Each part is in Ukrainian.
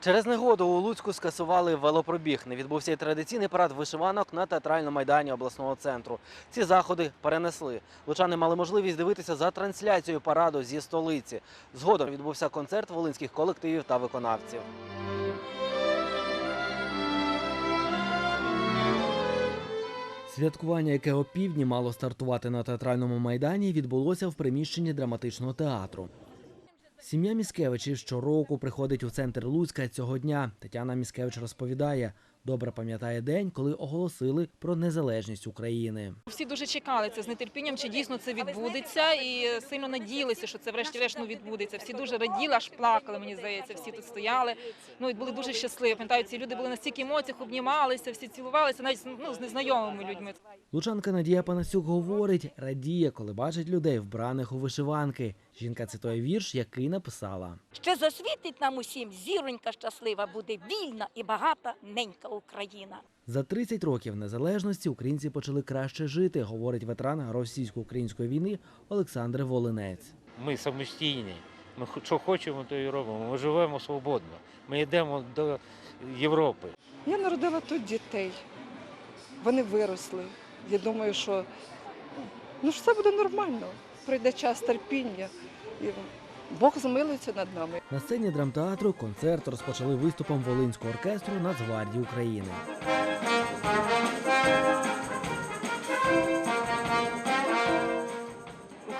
Через негоду у Луцьку скасували велопробіг. Не відбувся й традиційний парад вишиванок на театральному майдані обласного центру. Ці заходи перенесли. Лучани мали можливість дивитися за трансляцією параду зі столиці. Згодом відбувся концерт волинських колективів та виконавців. Святкування, яке опівдні мало стартувати на театральному майдані, відбулося в приміщенні драматичного театру. Сім'я Міскевичів щороку приходить у центр Луцька цього дня. Тетяна Міскевич розповідає, добре пам'ятає день, коли оголосили про незалежність України. Всі дуже чекали це з нетерпінням, чи дійсно це відбудеться, і сильно надіялися, що це врешті-решт ну, відбудеться. Всі дуже раділи, аж плакали. Мені здається, всі тут стояли. Ну і були дуже щасливі. Пам'ятаю, ці люди були на стільки емоцій, обнімалися, всі цілувалися, навіть ну, з незнайомими людьми. Лучанка Надія Панасюк говорить, радіє, коли бачить людей, вбраних у вишиванки. Жінка цитує вірш, який написала. Ще засвітить нам усім зіронька щаслива, буде вільна і багата ненька Україна. За 30 років незалежності українці почали краще жити, говорить ветеран російсько-української війни Олександр Волинець. Ми самостійні. Ми що хочемо, то і робимо. Ми живемо свободно. Ми йдемо до Європи. Я народила тут дітей. Вони виросли. Я думаю, що ну, що все буде нормально. Прийде час терпіння. І Бог змилується над нами. На сцені драмтеатру концерт розпочали виступом Волинського оркестру Нацгвардії України.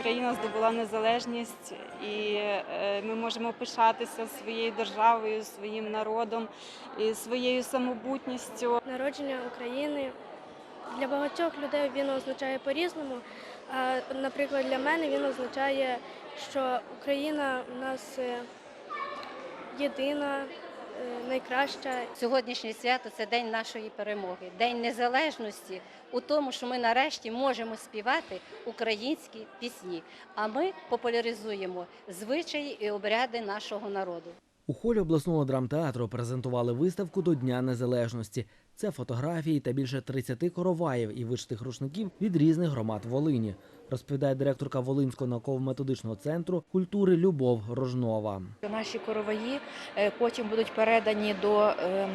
Україна здобула незалежність, і е, ми можемо пишатися своєю державою, своїм народом і своєю самобутністю. Народження України для багатьох людей він означає по-різному. А, наприклад, для мене він означає, що Україна у нас е, єдина, е, найкраща. Сьогоднішнє свято це день нашої перемоги, день незалежності у тому, що ми нарешті можемо співати українські пісні. А ми популяризуємо звичаї і обряди нашого народу. У холі обласного драмтеатру презентували виставку до Дня Незалежності. Це фотографії та більше 30 короваїв і вишитих рушників від різних громад Волині, розповідає директорка Волинського науково-методичного центру культури Любов Рожнова. Наші короваї е, потім будуть передані до е,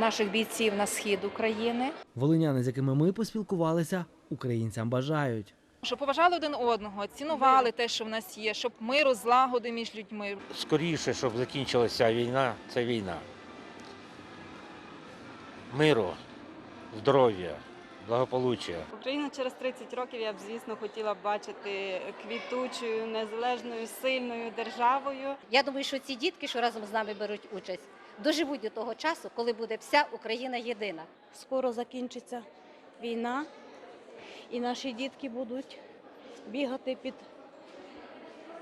наших бійців на схід України. Волиняни, з якими ми поспілкувалися, українцям бажають. Щоб поважали один одного, цінували те, що в нас є, щоб миру, злагоди між людьми. Скоріше, щоб закінчилася війна, це війна. Миру, здоров'я, благополуччя. Україну через 30 років я б, звісно, хотіла б бачити квітучою, незалежною, сильною державою. Я думаю, що ці дітки, що разом з нами беруть участь, доживуть до того часу, коли буде вся Україна єдина. Скоро закінчиться війна, і наші дітки будуть бігати під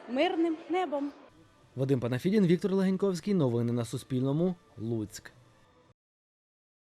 мирним небом. Вадим Панафідін, Віктор Легеньковський. Новини на Суспільному. Луцьк.